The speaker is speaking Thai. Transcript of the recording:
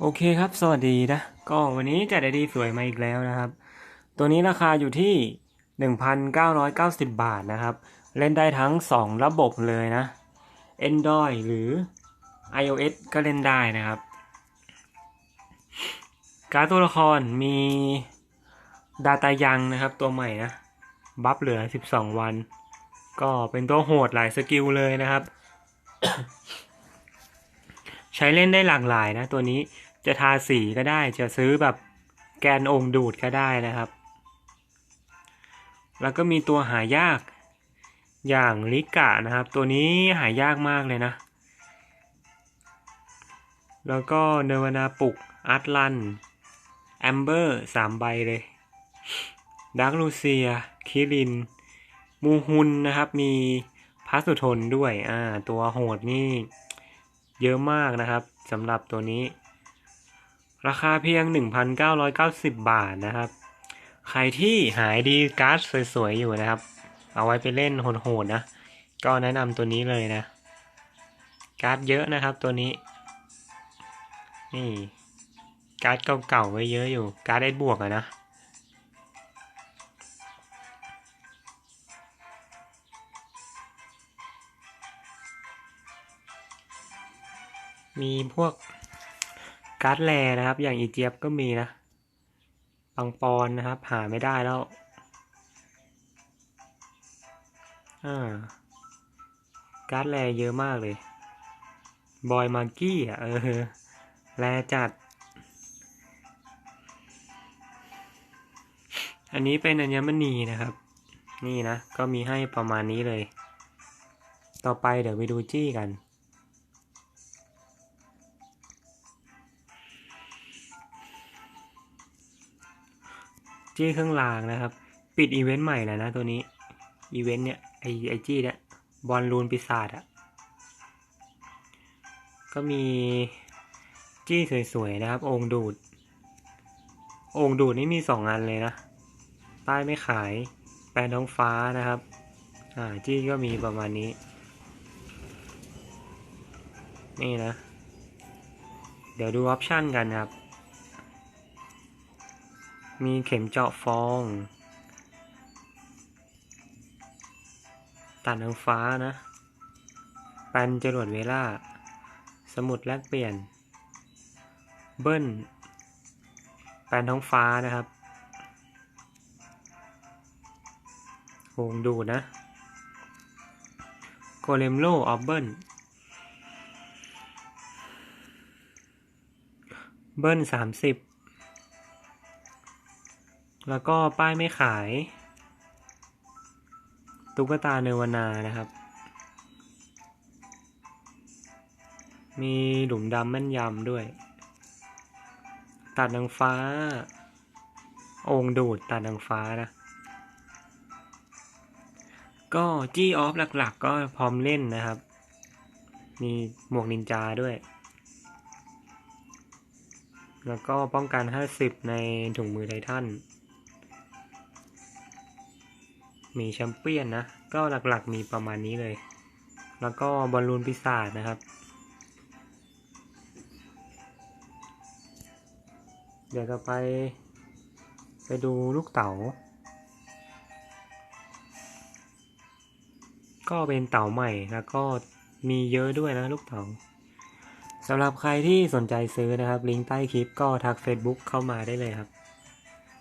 โอเคครับ สวัสดีนะ ก็วันนี้จัดไอดีสวยมาอีกแล้วนะครับ ตัวนี้ราคาอยู่ที่ 1,990 บาทนะครับ เล่นได้ทั้ง 2 ระบบเลยนะ Android หรือ iOS ก็เล่นได้นะครับ การดตัวละครมีดาตายังนะครับ ตัวใหม่นะ บัฟเหลือ 12 วัน ก็เป็นตัวโหดหลายสกิลเลยนะครับ ใช้เล่นได้หลากหลายนะตัวนี้จะทาสีก็ได้จะซื้อแบบแกนองค์ดูดก็ได้นะครับ แล้วก็มีตัวหายากอย่างลิกะนะครับ ตัวนี้หายากมากเลยนะ แล้วก็เนวนาปุกอาร์ตลันแอมเบอร์สามใบเลยดักลูเซียคิริน มูฮุนนะครับ มีพัสุทนด้วยอ่าตัวโหดนี่ เยอะมากนะครับสำหรับตัวนี้ ราคาเพียง 1,990 บาทนะครับ ใครที่หายดีการ์ดสวยๆ อยู่นะครับ เอาไว้ไปเล่นโหดๆนะ ก็แนะนำตัวนี้เลยนะ การ์ดเยอะนะครับตัวนี้ นี่ การ์ดเก่าๆไว้เยอะอยู่ การ์ดได้บวกอะนะ มีพวกการ์ดแรนะครับ อย่างอีเจี๊ยบก็มีนะปังปอนนะครับ หาไม่ได้แล้วอ่าการ์ดแรเยอะมากเลย บอยมากี้อะเออแรจัด อันนี้เป็นอัญมณีนะครับ นี่นะ ก็มีให้ประมาณนี้เลย ต่อไปเดี๋ยวไปดูจี้กัน จี้เครื่องรางนะครับ ปิดอีเวนต์ใหม่แล้วนะตัวนี้ อีเวนต์เนี่ยไอไอจี้เนี่ยบอลลูนปีศาจอะก็มีจี้สวยๆนะครับ องค์ดูด องค์ดูดนี่มีสองอันเลยนะ ป้ายไม่ขาย แปลนท้องฟ้านะครับ อ่าจี้ก็มีประมาณนี้ นี่นะ เดี๋ยวดูออปชันกันครับ มีเข็มเจาะฟอง ตัดนางฟ้านะ ปันจรวดเวล่า สมุดแลกเปลี่ยน เบิ้ล แปนท้องฟ้านะครับวงดูนะ โกเลมโลออฟเบิ้ล เบิ้ลสามสิบ แล้วก็ป้ายไม่ขาย ตุ๊กตาเนวนานะครับ มีหลุมดำแม่นยำด้วย ตัดนางฟ้า องดูดตัดนางฟ้านะ ก็จี้ออฟหลักๆ ก็พร้อมเล่นนะครับ มีหมวกนินจาด้วย แล้วก็ป้องกัน 50 ในถุงมือไททัน มีแชมเปี้ยนนะ ก็หลักๆมีประมาณนี้เลย แล้วก็บอลลูนปีศาจนะครับ เดี๋ยวจะไป ไปดูลูกเต๋า ก็เป็นเต๋าใหม่แล้วก็มีเยอะด้วยนะลูกเต๋าสำหรับใครที่สนใจซื้อนะครับ ลิงก์ใต้คลิปก็ทัก Facebook เข้ามาได้เลยครับ